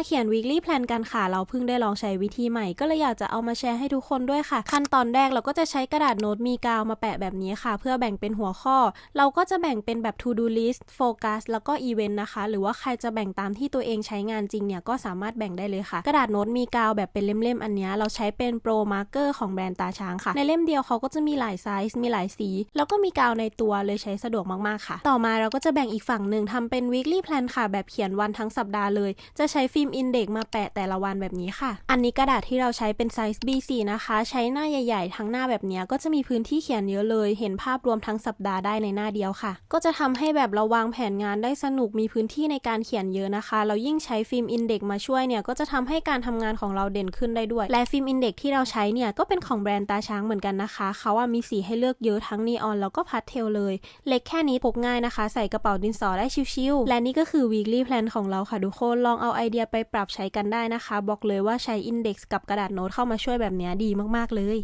มาเขียน weekly plan กันค่ะ เราเพิ่งได้ลองใช้วิธีใหม่ ก็เลยอยากจะเอามาแชร์ให้ทุกคนด้วยค่ะ ขั้นตอนแรกเราก็จะใช้กระดาษโน้ตมีกาวมาแปะแบบนี้ค่ะ เพื่อแบ่งเป็นหัวข้อ เราก็จะแบ่งเป็นแบบ to do list focus แล้วก็ event นะคะ หรือว่าใครจะแบ่งตามที่ตัวเองใช้งานจริงเนี่ยก็สามารถแบ่งได้เลยค่ะ กระดาษโน้ตมีกาวแบบเป็นเล่มๆอันนี้เราใช้เป็น pro marker ของแบรนด์ตาช้างค่ะ ในเล่มเดียวเขาก็จะมีหลายไซส์มีหลายสี แล้วก็มีกาวในตัวเลยใช้สะดวกมากๆค่ะ ต่อมาเราก็จะแบ่งอีกฝั่งหนึ่งทำเป็น weekly plan ค่ะ แบบเขียนวันทั้งสัปดาห์เลย จะใช้ฟิล์มอินเด็กมาแปะแต่ละวันแบบนี้ค่ะ อันนี้กระดาษที่เราใช้เป็นไซส์ B4 นะคะ ใช้หน้าใหญ่ ๆ ทั้งหน้าแบบเนี้ยก็จะมีพื้นที่เขียนเยอะเลย เห็นภาพรวมทั้งสัปดาห์ได้ในหน้าเดียวค่ะ ก็จะทำให้แบบเราวางแผนงานได้สนุกมีพื้นที่ในการเขียนเยอะนะคะ เรายิ่งใช้ฟิล์มอินเด็กมาช่วยเนี่ยก็จะทำให้การทำงานของเราเด่นขึ้นได้ด้วย และฟิล์มอินเด็กที่เราใช้เนี่ยก็เป็นของแบรนด์ตาช้างเหมือนกันนะคะเขาว่ามีสีให้เลือกเยอะทั้งนีออนแล้วก็พาสเทลเลย เล็กแค่นี้พกง่ายนะคะ ใส่กระเป๋าดินสอได้ชิวๆและนี่ก็คือ weekly plan ของเราค่ะทุกคนลองเอาไอเดียไปปรับใช้กันได้นะคะ บอกเลยว่าใช้ index กับกระดาษโน้ตเข้ามาช่วยแบบนี้ดีมาก ๆ เลย